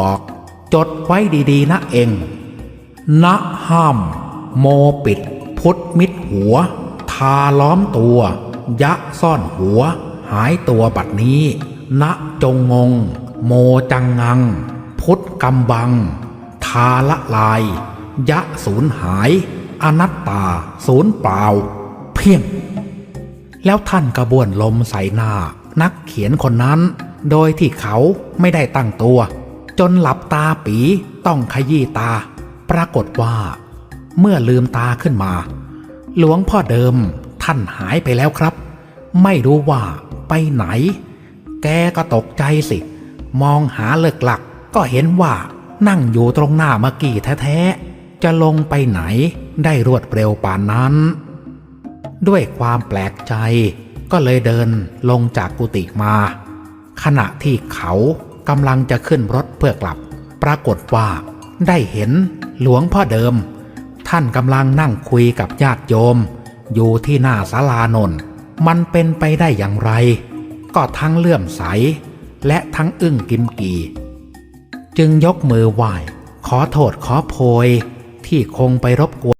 บอก จดไว้ดีๆ นะเองณห้าม โมปิด พุทธมิดหัว ทาล้อมตัว ยะซ่อนหัว หายตัวบัดนี้ณจงงง โมจังงัง พุทธกำบัง ทาละลาย ยะสูญหาย อนัตตาสูญเปล่า เพียง แล้วท่านกระบวนลมใส่หน้า นักเขียนคนนั้น โดยที่เขาไม่ได้ตั้งตัว จนหลับตาปีต้องขยี้ตา ปรากฏว่า เมื่อลืมตาขึ้นมา หลวงพ่อเดิมท่านหายไปแล้วครับ ไม่รู้ว่าไปไหน แกก็ตกใจสิ มองหาเลิกหลักก็เห็นว่านั่งอยู่ตรงหน้าเมื่อกี้แท้ๆ จะลงไปไหนได้รวดเร็วป่านนั้น ด้วยความแปลกใจก็เลยเดินลงจากกุฏิมา ขณะที่เขา กำลังจะขึ้นรถเพื่อกลับ ปรากฏว่า ได้เห็นหลวงพ่อเดิม ท่านกำลังนั่งคุยกับญาติโยม อยู่ที่หน้าศาลานนมันเป็นไปได้อย่างไร ก็ทั้งเลื่อมใส และทั้งอึ้งกิมกี จึงยกมือไหว้ขอโทษขอโพยที่คงไปรบกวน